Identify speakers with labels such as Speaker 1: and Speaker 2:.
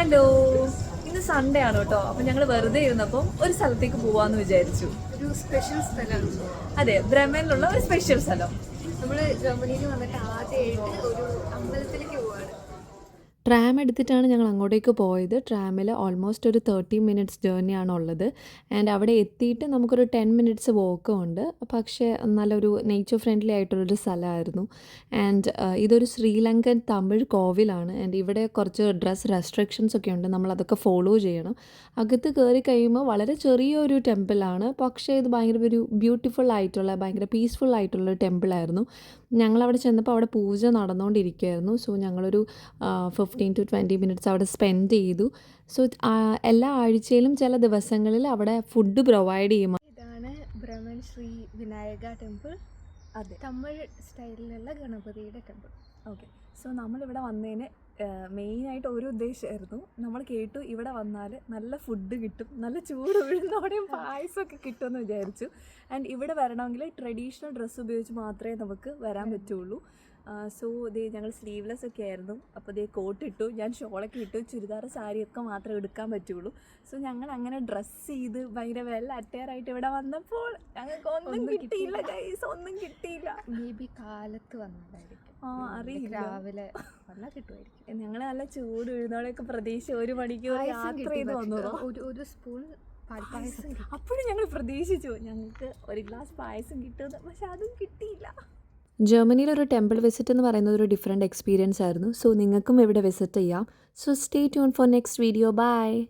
Speaker 1: Hello ഇന്ന് Sunday ആണ് കേട്ടോ. അപ്പം ഞങ്ങൾ വെറുതെ ഇരുന്നപ്പം ഒരു സ്ഥലത്തേക്ക് പോവാന്ന് വിചാരിച്ചു.
Speaker 2: ഒരു സ്പെഷ്യൽ സ്ഥലം.
Speaker 1: അതെ ബ്രഹ്മനിലുള്ള ഒരു സ്പെഷ്യൽ സ്ഥലം.
Speaker 2: നമ്മൾ ജർമ്മനിയിൽ വന്നിട്ട് ആദ്യമായിട്ട് ഒരു അമ്പലത്തിലേക്ക് പോവാണ്.
Speaker 3: ട്രാം എടുത്തിട്ടാണ് ഞങ്ങൾ അങ്ങോട്ടേക്ക് പോയത്. ട്രാമിൽ ഓൾമോസ്റ്റ് ഒരു തേർട്ടി മിനിറ്റ്സ് ജേർണിയാണ് ഉള്ളത്. ആൻഡ് അവിടെ എത്തിയിട്ട് നമുക്കൊരു ടെൻ മിനിറ്റ്സ് വോക്കും ഉണ്ട്. പക്ഷേ നല്ലൊരു നേച്ചർ ഫ്രണ്ട്ലി ആയിട്ടുള്ളൊരു സ്ഥലമായിരുന്നു. ആൻഡ് ഇതൊരു ശ്രീലങ്കൻ തമിഴ് കോവിലാണ്. ആൻഡ് ഇവിടെ കുറച്ച് ഡ്രസ് റെസ്ട്രിക്ഷൻസ് ഒക്കെ ഉണ്ട്. നമ്മൾ അതൊക്കെ ഫോളോ ചെയ്യണം. അകത്ത് കയറി കഴിയുമ്പോൾ വളരെ ചെറിയൊരു ടെമ്പിളാണ് പക്ഷേ ഇത് ഭയങ്കര ഒരു ബ്യൂട്ടിഫുൾ ആയിട്ടുള്ള ഭയങ്കര പീസ്ഫുൾ ആയിട്ടുള്ള ടെമ്പിളായിരുന്നു ഞങ്ങളവിടെ ചെന്നപ്പോൾ അവിടെ പൂജ നടന്നുകൊണ്ടിരിക്കുകയായിരുന്നു. സോ ഞങ്ങളൊരു ഫിഫ്റ്റീൻ ടു ട്വന്റി മിനിറ്റ്സ് അവിടെ സ്പെൻഡ് ചെയ്തു. സോ എല്ലാ ആഴ്ചയിലും ചില ദിവസങ്ങളിൽ അവിടെ ഫുഡ് പ്രൊവൈഡ് ചെയ്യും
Speaker 2: ഇതാണ് ബ്രഹ്മൻ ശ്രീ വിനായക ടെമ്പിൾ
Speaker 1: അതെ.
Speaker 2: തമിഴ് സ്റ്റൈലിലുള്ള ഗണപതിയുടെ ടെമ്പിൾ
Speaker 1: ഓക്കെ സോ നമ്മളിവിടെ വന്നതിന് മെയിനായിട്ട് ഒരു ഉദ്ദേശമായിരുന്നു. നമ്മൾ കേട്ടു ഇവിടെ വന്നാൽ നല്ല ഫുഡ് കിട്ടും നല്ല ചൂട് ഉഴുന്നോടെയും പായസമൊക്കെ കിട്ടുമെന്ന് വിചാരിച്ചു. ആൻഡ് ഇവിടെ വരണമെങ്കിൽ ട്രഡീഷണൽ ഡ്രസ്സ് ഉപയോഗിച്ച് മാത്രമേ നമുക്ക് വരാൻ പറ്റുള്ളൂ. സോ ദേ ഞങ്ങൾ സ്ലീവ്ലെസ് ഒക്കെ ആയിരുന്നു. അപ്പോൾ ദേ കോട്ട് ഇട്ടു ഞാൻ ഷോളൊക്കെ ഇട്ടു ചുരിദാർ സാരിയൊക്കെ മാത്രമേ എടുക്കാൻ പറ്റുള്ളൂ. സോ ഞങ്ങൾ അങ്ങനെ ഡ്രസ്സ് ചെയ്ത് ഭയങ്കര വെൽ അറ്റയറായിട്ട് ഇവിടെ വന്നപ്പോൾ ഞങ്ങൾക്ക് ഒന്നും കിട്ടിയില്ല ഗൈസ് ഒന്നും കിട്ടിയില്ല.
Speaker 2: മേ ബി കാലത്ത് വന്നതായിരിക്കും.
Speaker 1: ആ, അറിയില്ല.
Speaker 2: രാവിലെ വന്നാൽ കിട്ടുമായിരിക്കും.
Speaker 1: ഞങ്ങൾ നല്ല ചൂട് എഴുന്നോളൊക്കെ പ്രതീക്ഷ ഒരു മണിക്കൂർ യാത്ര ചെയ്ത്. വന്നതോ
Speaker 2: ഒരു ഒരു സ്പൂൺ പാൽപ്പായസം കിട്ടി.
Speaker 1: അപ്പോഴും ഞങ്ങൾ പ്രതീക്ഷിച്ചു ഞങ്ങൾക്ക് ഒരു ഗ്ലാസ് പായസം കിട്ടുമെന്ന് പക്ഷെ അതും കിട്ടിയില്ല.
Speaker 3: ജർമ്മനിയിൽ ഒരു ടെമ്പിൾ വിസിറ്റ് എന്ന് പറയുന്നത് ഒരു ഡിഫറെന്റ് എക്സ്പീരിയൻസ് ആയിരുന്നു. സോ നിങ്ങൾക്കും ഇവിടെ വിസിറ്റ് ചെയ്യാം. So stay tune for next video. Bye.